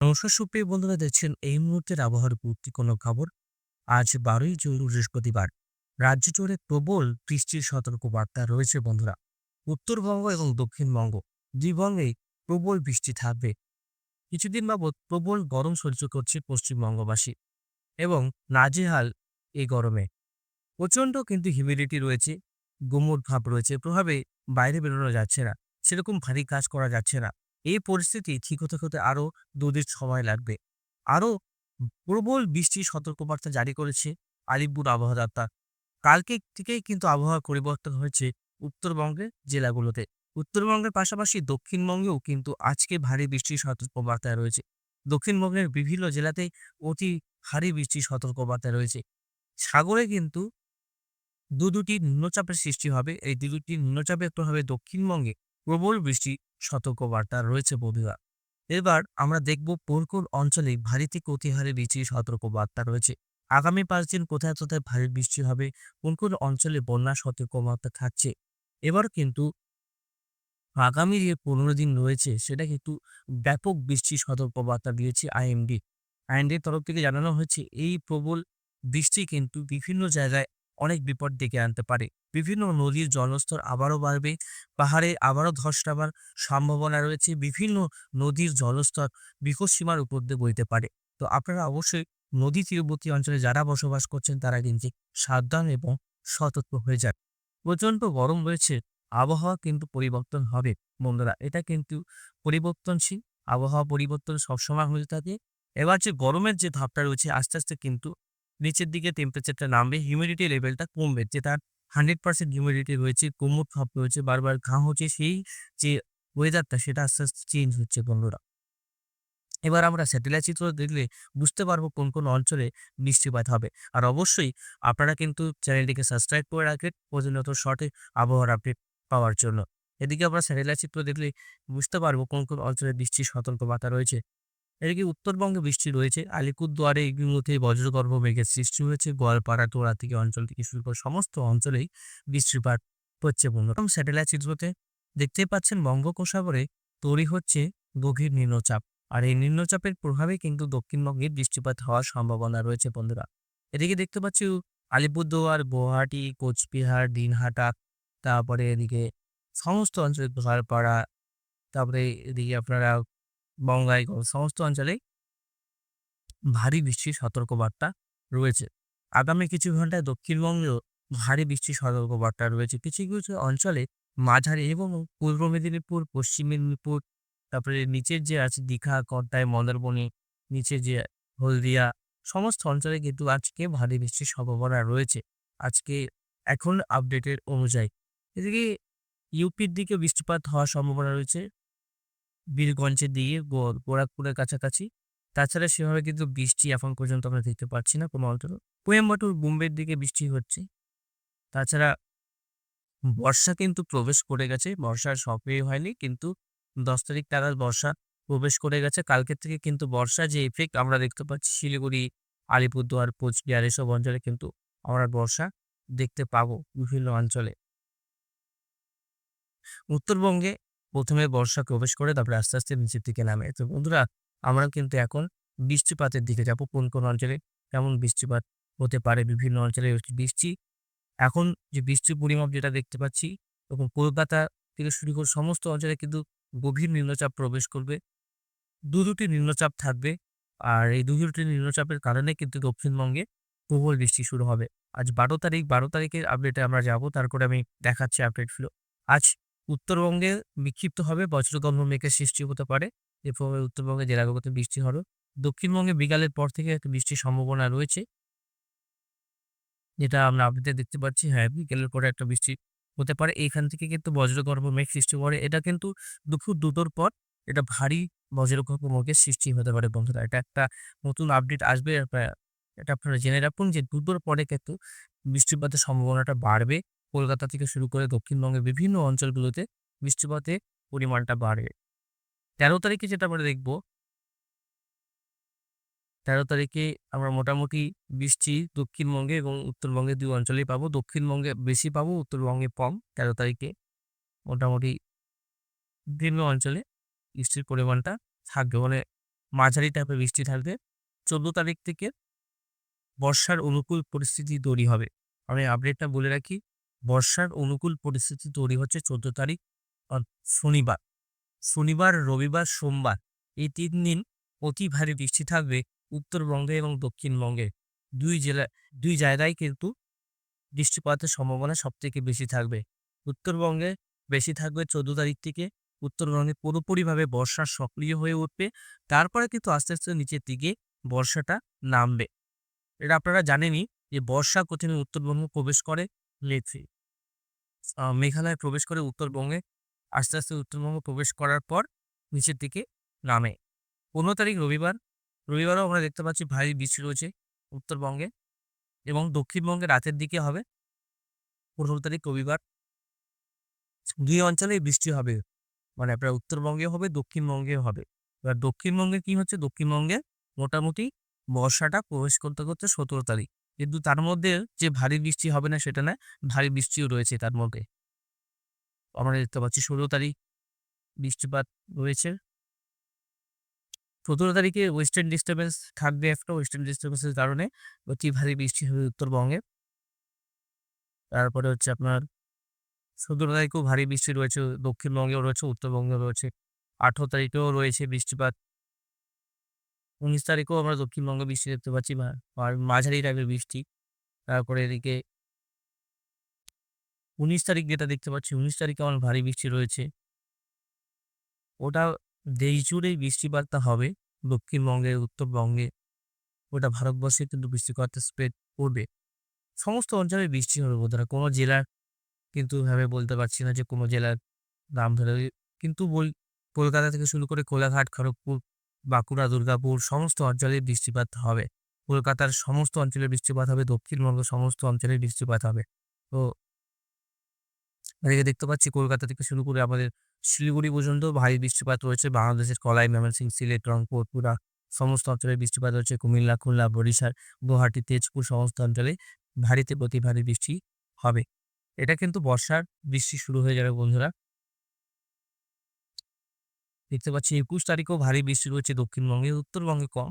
নমস্কার সুপ্রিয় বন্ধুরা, দেখছেন এই মুহূর্তের আবহাওয়ার গুরুত্বপূর্ণ খবর। আজ বারোই জুন, বৃহস্পতিবার। রাজ্য জুড়ে প্রবল বৃষ্টির সতর্কবার্তা রয়েছে বন্ধুরা। উত্তরবঙ্গ এবং দক্ষিণবঙ্গ দুইবঙ্গেই প্রবল বৃষ্টি থাকবে। কিছুদিন বাবদ প্রবল গরম সহ্য করছে পশ্চিমবঙ্গবাসী এবং নাজেহাল এই গরমে। প্রচণ্ড কিন্তু হিউমিডিটি রয়েছে, গুমোট ভাব রয়েছে, প্রভাবে বাইরে বেরোনো যাচ্ছে না, সেরকম ভারী কাজ করা যাচ্ছে না। এই পরিস্থিতি ঠিক হতে হতে আরও দুদিন সময় লাগবে। আরও প্রবল বৃষ্টির সতর্কবার্তা জারি করেছে আলিপুর আবহাওয়া দপ্তর কালকে থেকেই কিন্তু আবহাওয়া পরিবর্তন হয়েছে উত্তরবঙ্গের জেলাগুলোতে। উত্তরবঙ্গের পাশাপাশি দক্ষিণবঙ্গেও কিন্তু আজকে ভারী বৃষ্টির সতর্কবার্তা রয়েছে। দক্ষিণবঙ্গের বিভিন্ন জেলাতেই অতি ভারী বৃষ্টির সতর্কবার্তা রয়েছে। সাগরে কিন্তু দু দুটি নিম্নচাপের সৃষ্টি হবে। এই দু দুটি নিম্নচাপের প্রভাবে দক্ষিণবঙ্গে প্রবল বৃষ্টি, সতর্কবার্তা রয়েছে বন্ধুরা। এবার আমরা দেখব কোন অঞ্চলে ভারী থেকে অতি বৃষ্টির সতর্কবার্তা রয়েছে। আগামী পাঁচ দিন কোথায় কোথায় ভারী বৃষ্টি হবে কোন কোন অঞ্চলে বন্যা সতর্কবার্তা থাকছে। এবার কিন্তু আগামী যে পনেরো দিন রয়েছে, সেটা কিন্তু ব্যাপক বৃষ্টির সতর্কবার্তা দিয়েছে আইএমডি। আইএমডির তরফ থেকে জানানো হয়েছে, এই প্রবল বৃষ্টি কিন্তু বিভিন্ন জায়গায় অনেক বিপদ ডেকে আনতে পারে। বিভিন্ন নদীর জলস্তর আবারও বাড়বে, পাহাড়ে আবারও ধস নামার সম্ভাবনা রয়েছে, বিভিন্ন নদীর জলস্তর বিপদসীমার উপর দিয়ে বইতে পারে। তো আপনারা অবশ্যই নদী তীরবর্তী অঞ্চলে যারা বসবাস করছেন, তারা কিন্তু সাবধান এবং সতর্ক হয়ে যান। প্রচণ্ড গরম রয়েছে, আবহাওয়া কিন্তু পরিবর্তন হবে। বন্ধুরা, এটা কিন্তু পরিবর্তনশীল, আবহাওয়া পরিবর্তন সবসময় হয়ে থাকে। এবার যে গরমের যে ধাপটা রয়েছে, আস্তে আস্তে কিন্তু নিচের দিকে টেম্পারেচারটা নামবে হিউমিডিটি লেভেলটা কমবে। যে তার হান্ড্রেড পার্সেন্ট হিউমিডিটি রয়েছে, কোমর ভাব রয়েছে, বারবার ঘাম হচ্ছে, সেই যে ওয়েদারটা সেটা আস্তে আস্তে চেঞ্জ হচ্ছে বন্ধুরা। এবার আমরা স্যাটেলাইট চিত্র দেখলে বুঝতে পারব কোন কোন অঞ্চলে বৃষ্টিপাত হবে। আর অবশ্যই আপনারা কিন্তু চ্যানেলটিকে সাবস্ক্রাইব করে রাখবেন প্রতিনিয়ত শর্টে আবহাওয়ার আপডেট পাওয়ার জন্য। এদিকে আমরা স্যাটেলাইট চিত্র দেখলে বুঝতে পারব কোন কোন অঞ্চলে বৃষ্টির সতর্কবার্তা রয়েছে। এদিকে উত্তরবঙ্গে বৃষ্টি রয়েছে? আলিপুরদুয়ারে এগুলোতে বজ্রগর্ভ মেঘের সৃষ্টি হয়েছে। গোয়ালপাড়া, তোড়া থেকে অঞ্চল থেকে শুরু করে সমস্ত অঞ্চলেই বৃষ্টিপাত হচ্ছে বন্ধুরা স্যাটেলাইট চিত্রতে দেখতেই পাচ্ছেন বঙ্গোপসাগরে তৈরি হচ্ছে গভীর নিম্নচাপ। আর এই নিম্নচাপের প্রভাবে কিন্তু দক্ষিণবঙ্গে বৃষ্টিপাত হওয়ার সম্ভাবনা রয়েছে বন্ধুরা। এদিকে দেখতে পাচ্ছি আলিপুরদুয়ার, গুয়াহাটি, কোচবিহার, দিনহাটা, তারপরে এদিকে সমস্ত অঞ্চলে গোয়ালপাড়া, তারপরে এদিকে আপনারা বঙ্গাইগঞ্জ সমস্ত অঞ্চলেই ভারী বৃষ্টির সতর্কবার্তা রয়েছে। আগামী কিছু ঘন্টায় দক্ষিণবঙ্গেও ভারী বৃষ্টির সতর্কবার্তা রয়েছে। কিছু কিছু অঞ্চলে মাঝারি এবং পূর্ব মেদিনীপুর, পশ্চিম মেদিনীপুর, তারপরে নিচের যে আছে দীঘা কর্তায় মন্দারমণি, নিচের যে হলদিয়া, সমস্ত অঞ্চলে কিন্তু আজকে ভারী বৃষ্টির সম্ভাবনা রয়েছে। আজকে এখন আপডেটের অনুযায়ী। এদিকে ইউপির দিকে বৃষ্টিপাত হওয়ার সম্ভাবনা রয়েছে। বীরগঞ্জের দিকে গোরখপুরের কাছাকাছি। তাছাড়া সেভাবে কিন্তু বৃষ্টি এখন পর্যন্ত আমরা দেখতে পাচ্ছি না কোনো অঞ্চলে। কোয়েম্বাটুর বোম্বের দিকে বৃষ্টি হচ্ছে। তাছাড়া বর্ষা কিন্তু প্রবেশ করে গেছে। বর্ষার সক্রিয় হয়নি, কিন্তু দশ তারিখ নাগাদ বর্ষা প্রবেশ করে গেছে। কালকের থেকে কিন্তু বর্ষা যে এফেক্ট আমরা দেখতে পাচ্ছি, শিলিগুড়ি, আলিপুরদুয়ার, কোচবিহার এসব অঞ্চলে কিন্তু আমরা বর্ষা দেখতে পাবো বিভিন্ন অঞ্চলে। উত্তরবঙ্গে প্রথমে বর্ষা প্রবেশ করে, তারপরে আস্তে আস্তে নিচের দিকে নামে। তো বন্ধুরা আমরা কিন্তু এখন বৃষ্টিপাতের দিকে যাব। কোন কোন অঞ্চলে কেমন বৃষ্টিপাত হতে পারে, বিভিন্ন অঞ্চলে বৃষ্টি। এখন যে বৃষ্টির পরিমাপ যেটা দেখতে পাচ্ছি, এবং কলকাতা থেকে শুরু করে সমস্ত অঞ্চলে কিন্তু গভীর নিম্নচাপ প্রবেশ করবে। দু দুটি নিম্নচাপ থাকবে, আর এই দু দুটি নিম্নচাপের কারণে কিন্তু দক্ষিণবঙ্গে প্রবল বৃষ্টি শুরু হবে। আজ বারো তারিখ, বারো তারিখের আপডেটে আমরা যাব, তারপরে আমি দেখাচ্ছি আপডেটগুলো আজ উত্তরবঙ্গে বিক্ষিপ্তভাবে বজ্রগম্ভ মেঘের সৃষ্টি হতে পারে। এর ফলে উত্তরবঙ্গে জেলাগুলোতে বৃষ্টি হবে দক্ষিণবঙ্গে বিকালের পর থেকে একটা বৃষ্টির সম্ভাবনা রয়েছে। যেটা আমরা আপডেটে দেখতে পাচ্ছি হ্যাঁ বিকেলের পরে একটা বৃষ্টি হতে পারে। এইখান থেকে কিন্তু বজ্রগর্ভ মেঘ সৃষ্টি করে। এটা কিন্তু দুপুর দুটোর পর এটা ভারী বজ্রগর্ভ মেঘের সৃষ্টি হতে পারে, বন্ধুরা। এটা একটা নতুন আপডেট আসবে। এটা আপনারা জেনে রাখুন যে দুটোর পরে কিন্তু বৃষ্টিপাতের সম্ভাবনাটা বাড়বে। কলকাতা থেকে শুরু করে দক্ষিণবঙ্গের বিভিন্ন অঞ্চলগুলোতে বৃষ্টিপাতের পরিমাণটা বাড়বে তেরো তারিখে যেটা আমরা দেখব, তেরো তারিখে আমরা মোটামুটি বৃষ্টি দক্ষিণবঙ্গে এবং উত্তরবঙ্গে দুই অঞ্চলেই পাবো। দক্ষিণবঙ্গে বেশি পাবো, উত্তরবঙ্গে কম, তেরো তারিখে মোটামুটি বিভিন্ন অঞ্চলে বৃষ্টির পরিমাণটা থাকবে। মানে মাঝারি টাইপের বৃষ্টি থাকবে। চোদ্দ তারিখ থেকে বর্ষার অনুকূল পরিস্থিতি তৈরি হবে। আমি আপডেটটা বলে রাখি। বর্ষার অনুকূল পরিস্থিতি তৈরি হচ্ছে চোদ্দ তারিখ শনিবার। শনিবার, রবিবার, সোমবার এই তিন দিন অতি ভারী বৃষ্টি থাকবে উত্তরবঙ্গে এবং দক্ষিণবঙ্গে। দুই জেলা, দুই জায়গায় কিন্তু বৃষ্টিপাতের সম্ভাবনা সবথেকে বেশি থাকবে। উত্তরবঙ্গে বেশি থাকবে চোদ্দ তারিখ থেকে। উত্তরবঙ্গে পুরোপুরিভাবে বর্ষা সক্রিয় হয়ে উঠবে। তারপরে কিন্তু আস্তে আস্তে নিচের দিকে বর্ষাটা নামবে। এটা আপনারা জানেনই যে বর্ষা প্রথমে উত্তরবঙ্গে প্রবেশ করে। লেটসি মেঘালয় প্রবেশ করে উত্তরবঙ্গে আস্তে আস্তে উত্তরবঙ্গে প্রবেশ করার পর নিচের দিকে নামে। পনেরো তারিখ রবিবার, রবিবারও আমরা দেখতে পাচ্ছি ভারী বৃষ্টি রয়েছে উত্তরবঙ্গে এবং দক্ষিণবঙ্গে রাতের দিকে হবে পনেরো তারিখ রবিবার। দুই অঞ্চলেই বৃষ্টি হবে মানে আপনার উত্তরবঙ্গে হবে দক্ষিণবঙ্গেও হবে। এবার দক্ষিণবঙ্গে কি হচ্ছে? দক্ষিণবঙ্গে মোটামুটি বর্ষাটা প্রবেশ করতে করতে সতেরো তারিখ। কিন্তু তার মধ্যে যে ভারী বৃষ্টি হবে না, সেটা না, ভারী বৃষ্টিও রয়েছে তার মধ্যে। আমরা দেখতে পাচ্ছি ষোলো তারিখ বৃষ্টিপাত রয়েছে। সতেরো তারিখে ওয়েস্টার্ন ডিস্টার্বেন্স, থাকবে একটা ওয়েস্টার্ন ডিস্টার্বেন্সের কারণে অতি ভারী বৃষ্টি হবে উত্তরবঙ্গে। তারপরে হচ্ছে আপনার সতেরো তারিখেও ভারী বৃষ্টি রয়েছে, দক্ষিণবঙ্গেও রয়েছে, উত্তরবঙ্গেও রয়েছে। আঠেরো তারিখেও রয়েছে বৃষ্টিপাত। উনিশ তারিখেও আমরা দক্ষিণবঙ্গে বৃষ্টি দেখতে পাচ্ছি আর মাঝারি টাইপের বৃষ্টি। তারপরে এদিকে উনিশ তারিখ যেটা দেখতে পাচ্ছি, উনিশ তারিখে আমার ভারী বৃষ্টি রয়েছে। ওটা দেশ জুড়েই বৃষ্টিপাতটা হবে দক্ষিণবঙ্গে, উত্তরবঙ্গে। ওটা ভারতবর্ষে কিন্তু বৃষ্টিপাতটা স্প্রেড করবে। সমস্ত অঞ্চলে বৃষ্টি হবে বোধহয় কোনো জেলার কিন্তু ভাবে বলতে পারছি না যে কোনো জেলার নাম ধরে। কিন্তু বল কলকাতা থেকে শুরু করে কোলাঘাট, খড়গপুর বাঁকুড়া, দুর্গাপুর সমস্ত অঞ্চলে বৃষ্টিপাত হবে। কলকাতার সমস্ত অঞ্চলে বৃষ্টিপাত হবে, দক্ষিণবঙ্গের সমস্ত অঞ্চলে বৃষ্টিপাত হবে। তো এদিকে দেখতে পাচ্ছি, কলকাতা থেকে শুরু করে আমাদের শিলিগুড়ি পর্যন্ত ভারী বৃষ্টিপাত রয়েছে। বাংলাদেশের কলাই, ময়মনসিংহ, সিলেট, রংপুর, পুরা সমস্ত অঞ্চলে বৃষ্টিপাত রয়েছে। কুমিল্লা, খুলনা, বরিশাল, গুয়াহাটি, তেজপুর সমস্ত অঞ্চলে ভারীতে প্রতি ভারী বৃষ্টি হবে। এটা কিন্তু বর্ষার বৃষ্টি শুরু হয়ে যাবে বন্ধুরা। দেখতে পাচ্ছি একুশ তারিখেও ভারী বৃষ্টি রয়েছে দক্ষিণবঙ্গে, উত্তরবঙ্গে কম।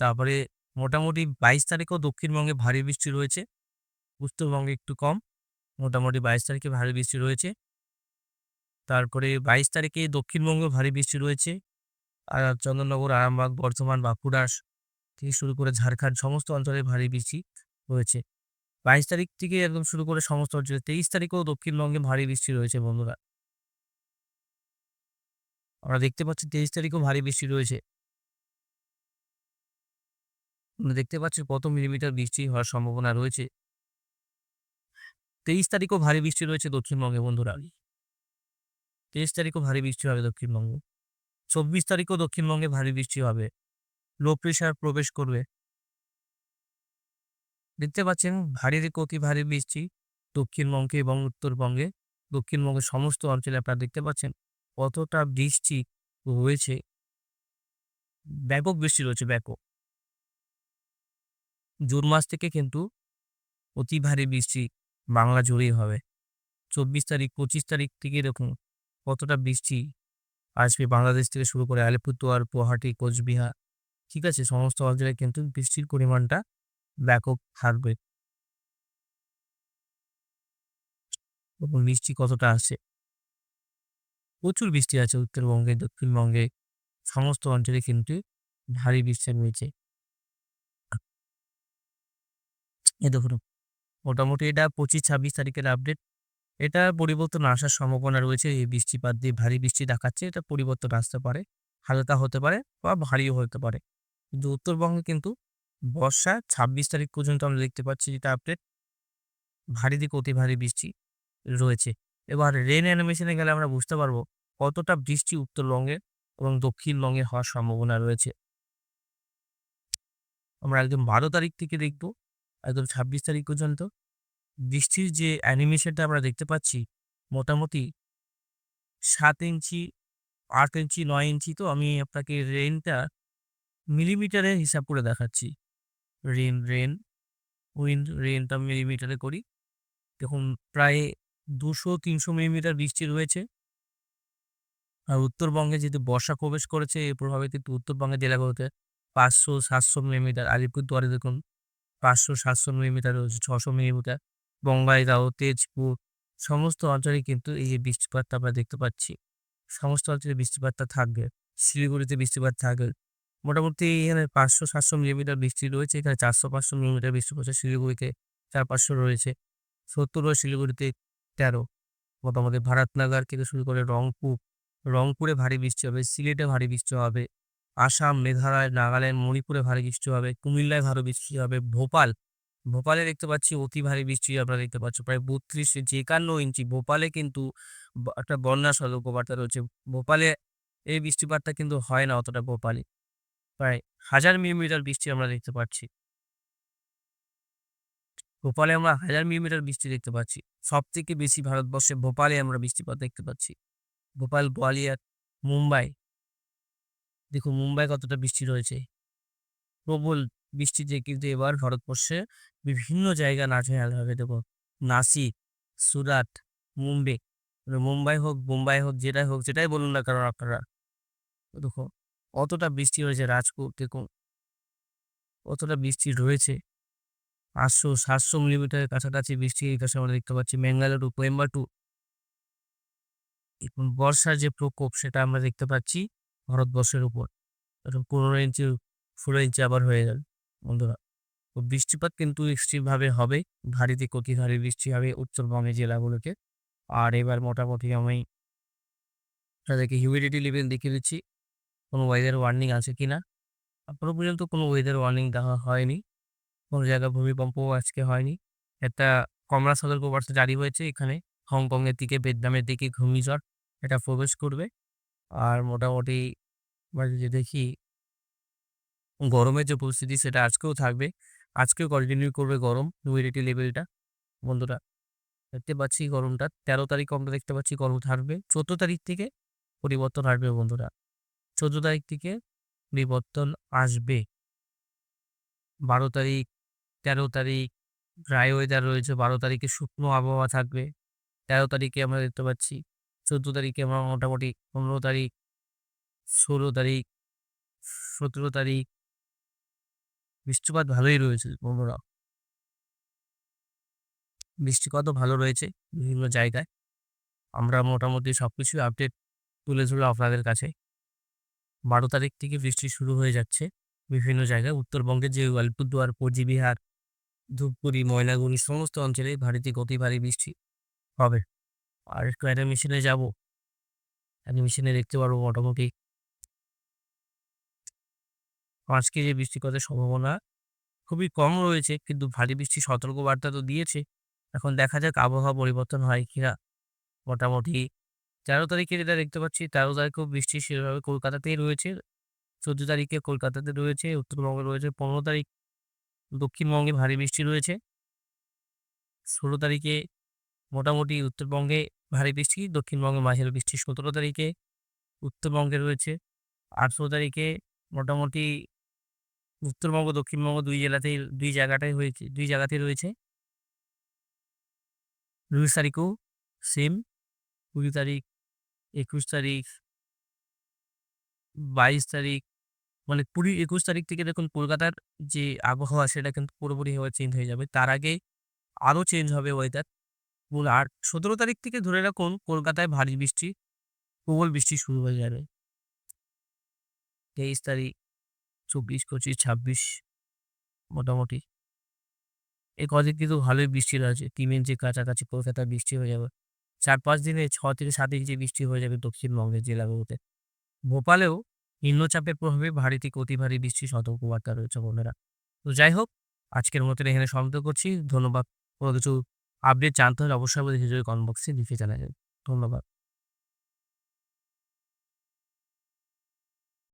তারপরে মোটামুটি বাইশ তারিখেও দক্ষিণবঙ্গে ভারী বৃষ্টি রয়েছে, উত্তরবঙ্গে একটু কম, মোটামুটি বাইশ তারিখে ভারী বৃষ্টি রয়েছে। তারপরে বাইশ তারিখে দক্ষিণবঙ্গে ভারী বৃষ্টি রয়েছে, আর চন্দননগর, আরামবাগ, বর্ধমান, বাঁকুড়া থেকে শুরু করে ঝাড়খণ্ড সমস্ত অঞ্চলে ভারী বৃষ্টি রয়েছে। বাইশ তারিখ থেকে একদম শুরু করে সমস্ত অঞ্চলে, তেইশ তারিখেও দক্ষিণবঙ্গে ভারী বৃষ্টি রয়েছে বন্ধুরা। আমরা দেখতে পাচ্ছি তেইশ তারিখও ভারী বৃষ্টি রয়েছে। আমরা দেখতে পাচ্ছি কত মিলিমিটার বৃষ্টি হওয়ার সম্ভাবনা রয়েছে। তেইশ তারিখও ভারী বৃষ্টি রয়েছে দক্ষিণবঙ্গে, বন্ধুরা। তেইশ তারিখও ভারী বৃষ্টি হবে দক্ষিণবঙ্গে। চব্বিশ তারিখও দক্ষিণবঙ্গে ভারী বৃষ্টি হবে। লো প্রেশার প্রবেশ করবে। দেখতে পাচ্ছেন ভারী থেকে অতি ভারী বৃষ্টি দক্ষিণবঙ্গে এবং উত্তরবঙ্গে। দক্ষিণবঙ্গের সমস্ত অঞ্চলে আপনারা দেখতে পাচ্ছেন কতটা বৃষ্টি রয়েছে ব্যাপক বৃষ্টি রয়েছে, ব্যাপক। জুন মাস থেকে কিন্তু অতি ভারী বৃষ্টি বাংলা জুড়েই হবে। চব্বিশ তারিখ, পঁচিশ তারিখ থেকে এরকম কতটা বৃষ্টি আসবে বাংলাদেশ থেকে শুরু করে আলিপুরদুয়ার, গুয়াহাটি, কোচবিহার। ঠিক আছে, সমস্ত অঞ্চলে কিন্তু বৃষ্টির পরিমাণটা ব্যাপক থাকবে। বৃষ্টি কতটা আসে প্রচুর বৃষ্টি আছে উত্তরবঙ্গে, দক্ষিণবঙ্গে, সমস্ত অঞ্চলে কিন্তু ভারী বৃষ্টি রয়েছে। এ দেখুন, মোটামুটি এটা পঁচিশ, ছাব্বিশ তারিখের আপডেট এটা পরিবর্তন আসার সম্ভাবনা রয়েছে, এই বৃষ্টিপাত দিয়ে ভারী বৃষ্টি দেখাচ্ছে, এটা পরিবর্তন আসতে পারে, হালকা হতে পারে বা ভারীও হতে পারে। কিন্তু উত্তরবঙ্গে কিন্তু বর্ষা ছাব্বিশ তারিখ পর্যন্ত আমরা দেখতে পাচ্ছি যেটা আপডেট ভারী দিকে অতি ভারী বৃষ্টি রয়েছে। এবার রেন অ্যানিমেশনে গেলে আমরা বুঝতে পারব কতটা বৃষ্টি উত্তরবঙ্গে এবং দক্ষিণবঙ্গে হওয়ার সম্ভাবনা রয়েছে? আমরা একদম বারো তারিখ থেকে দেখব, একদম ছাব্বিশ তারিখ পর্যন্ত। বৃষ্টির যে অ্যানিমেশনটা আমরা দেখতে পাচ্ছি, মোটামুটি সাত ইঞ্চি, আট ইঞ্চি, নয় ইঞ্চি, তো আমি আপনাকে রেনটা মিলিমিটারে হিসাব করে দেখাচ্ছি। রেন রেন উইন্ড রেনটা মিলিমিটারে করি। দেখুন, প্রায় দুশো, তিনশো মিলিমিটার বৃষ্টি রয়েছে। আর উত্তরবঙ্গে যেহেতু বর্ষা প্রবেশ করেছে, এর প্রভাবে কিন্তু উত্তরবঙ্গের জেলাগুলোতে পাঁচশো সাতশো মিলিমিটার, আলিপুরদুয়ারে দেখুন পাঁচশো সাতশো মিলিমিটার রয়েছে, ছশো মিলিমিটার। বঙ্গাইগাঁও, তেজপুর, সমস্ত অঞ্চলে কিন্তু এই যে বৃষ্টিপাতটা আমরা দেখতে পাচ্ছি, সমস্ত অঞ্চলে বৃষ্টিপাতটা থাকবে, শিলিগুড়িতে বৃষ্টিপাত থাকবে। মোটামুটি এখানে পাঁচশো সাতশো মিলিমিটার বৃষ্টি রয়েছে, এখানে চারশো পাঁচশো মিলিমিটার বৃষ্টি পড়ছে, শিলিগুড়িতে চার পাঁচশো রয়েছে সত্তর শিলিগুড়িতে তেরো। মোটামুটি ভারতনগর থেকে শুরু করে রংপুর রংপুরে ভারী বৃষ্টি হবে, সিলেটে ভারী বৃষ্টি হবে, আসাম, মেঘালয়, নাগাল্যান্ড, মণিপুরে ভারী বৃষ্টি হবে, কুমিল্লায় ভারী বৃষ্টি হবে, ভোপাল, ভোপালে দেখতে পাচ্ছি অতি ভারী বৃষ্টি আমরা দেখতে পাচ্ছি প্রায় বত্রিশ একান্ন ইঞ্চি, ভোপালে কিন্তু একটা বন্যা সতর্কবার্তা রয়েছে, ভোপালে এই বৃষ্টিপাতটা কিন্তু হয় না অতটা ভোপালে, প্রায় হাজার মিলিমিটার বৃষ্টি আমরা দেখতে পাচ্ছি। ভোপালে আমরা হাজার মিলিমিটার বৃষ্টি দেখতে পাচ্ছি সব থেকে বেশি ভারতবর্ষে ভোপালে আমরা বৃষ্টিপাত দেখতে পাচ্ছি। ভোপাল, গোয়ালিয়র, মুম্বাই। দেখুন, মুম্বাই কতটা বৃষ্টি রয়েছে। প্রবল বৃষ্টিতে কিন্তু এবার ভারতবর্ষে বিভিন্ন জায়গা নাজেহাল হবে। দেখো নাসিক, সুরাট, মুম্বাই। মানে মুম্বাই হোক বোম্বাই হোক, যেটাই হোক, যেটাই বলুন না কারণ আপনারা। দেখো অতটা বৃষ্টি হয়েছে রাজকোট, দেখুন। অতটা বৃষ্টি রয়েছে। পাঁচশো, সাতশো মিলিমিটারের কাছাকাছি বৃষ্টি এই কাছে আমরা দেখতে পাচ্ছি। ম্যাঙ্গালুরু কোয়েম্বাটু এখন বর্ষার যে প্রকোপ সেটা আমরা দেখতে পাচ্ছি ভারতবর্ষের উপর। এখন পনেরো ইঞ্চি, ষোলো ইঞ্চি আবার হয়ে গেল বন্ধুরা। তো বৃষ্টিপাত কিন্তু এক্সট্রিমভাবে হবে ভারী থেকে ভারী বৃষ্টি হবে উত্তরবঙ্গের জেলাগুলোকে। আর এবার মোটামুটি আমি তাদেরকে হিউমিডিটি লেভেল দেখিয়ে দিচ্ছি, কোনো ওয়েদার ওয়ার্নিং আছে কি না এখনও পর্যন্ত কোনো ওয়েদার ওয়ার্নিং দেওয়া হয়নি, কোনো জায়গায় ভূমিকম্পও আজকে হয়নি। একটা কমলা সতর্কবার্তা জারি হয়েছে এখানে। হংকংয়ের দিকে, ভিয়েতনামের দিকে ঘূর্ণিঝড়, এটা প্রবেশ করবে। আর মোটামুটি যে দেখি, গরমের যে পরিস্থিতি, সেটা আজকেও থাকবে। আজকেও কন্টিনিউ করবে গরম হিউমিডিটি লেভেলটা বন্ধুরা, দেখতে পাচ্ছি গরমটা। তেরো তারিখ আমরা দেখতে পাচ্ছি গরম থাকবে। চোদ্দ তারিখ থেকে পরিবর্তন আসবে বন্ধুরা। চোদ্দ তারিখ থেকে পরিবর্তন আসবে। বারো তারিখ, তেরো তারিখ ড্রাই ওয়েদার রয়েছে। বারো তারিখে শুকনো আবহাওয়া থাকবে। তেরো তারিখে আমরা দেখতে পাচ্ছি, চোদ্দ তারিখে আমরা মোটামুটি পনেরো তারিখ, ষোলো তারিখ, সতেরো তারিখ। বৃষ্টিপাত ভালোই রয়েছে বন্ধুরা। বৃষ্টিপাতও ভালো রয়েছে বিভিন্ন জায়গায়। আমরা মোটামুটি সব কিছুই আপডেট তুলে ধরলাম আপনাদের কাছে। বারো তারিখ থেকে বৃষ্টি শুরু হয়ে যাচ্ছে বিভিন্ন জায়গায়। উত্তরবঙ্গের যে আলিপুরদুয়ার কোচবিহার, ধূপগুড়ি, ময়নাগুড়ি, সমস্ত অঞ্চলে ভারী অতি ভারী বৃষ্টি। হবে। আর একটু একটা মেশিনে যাব। একটা মেশিনে দেখতে পারব মোটামুটি। পাঁচ কেজি বৃষ্টিপাতের সম্ভাবনা খুবই কম রয়েছে, কিন্তু ভারী বৃষ্টি সতর্কবার্তা তো দিয়েছে। এখন দেখা যাক আবহাওয়া পরিবর্তন হয় কিনা। মোটামুটি তেরো তারিখে যেটা দেখতে পাচ্ছি, তেরো তারিখেও বৃষ্টি সেভাবে কলকাতাতেই রয়েছে। চোদ্দ তারিখে কলকাতাতে রয়েছে, উত্তরবঙ্গে রয়েছে পনেরো তারিখ। দক্ষিণবঙ্গে ভারী বৃষ্টি রয়েছে। ষোলো তারিখে মোটামুটি উত্তরবঙ্গে ভারী বৃষ্টি, দক্ষিণবঙ্গে মাঝারি বৃষ্টি সতেরো তারিখে, উত্তরবঙ্গে রয়েছে আঠেরো তারিখে মোটামুটি উত্তরবঙ্গ, দক্ষিণবঙ্গ দুই জেলাতেই, দুই জায়গাটাই হয়েছে, দুই জায়গাতেই রয়েছে। উনিশ তারিখও সেম কুড়ি তারিখ, একুশ তারিখ, বাইশ তারিখ মানে কুড়ি, একুশ তারিখ থেকে দেখুন কলকাতার যে আবহাওয়া, সেটা কিন্তু পুরোপুরিভাবে চেঞ্জ হয়ে যাবে। তার আগে আরও চেঞ্জ হবে ওয়েদার এবং আর সতেরো তারিখ থেকে ধরে রাখুন, কলকাতায় ভারী বৃষ্টি, প্রবল বৃষ্টি শুরু হয়ে যাবে। তেইশ তারিখ, চব্বিশ, পঁচিশ, ছাব্বিশ, মোটামুটি। এই কদিন কিন্তু ভালোই বৃষ্টি রয়েছে, তিন ইঞ্চি কাছাকাছি কলকাতায় বৃষ্টি হয়ে যাবে। চার, পাঁচ দিনে ছ থেকে সাত ইঞ্চি বৃষ্টি হয়ে যাবে দক্ষিণবঙ্গের জেলাগুলোতে। ভোপালেও নিম্নচাপের প্রভাবে ভারী থেকে অতি ভারী বৃষ্টির সতর্কবার্তা রয়েছে বন্ধুরা। তো যাই হোক, আজকের মতন এখানে সমাপ্ত করছি। ধন্যবাদ। কোনো কিছু আপডেট জানতে হলে অবশ্যই আমাদের ভিডিও কমেন্ট বক্সে লিখে জানাবেন। ধন্যবাদ।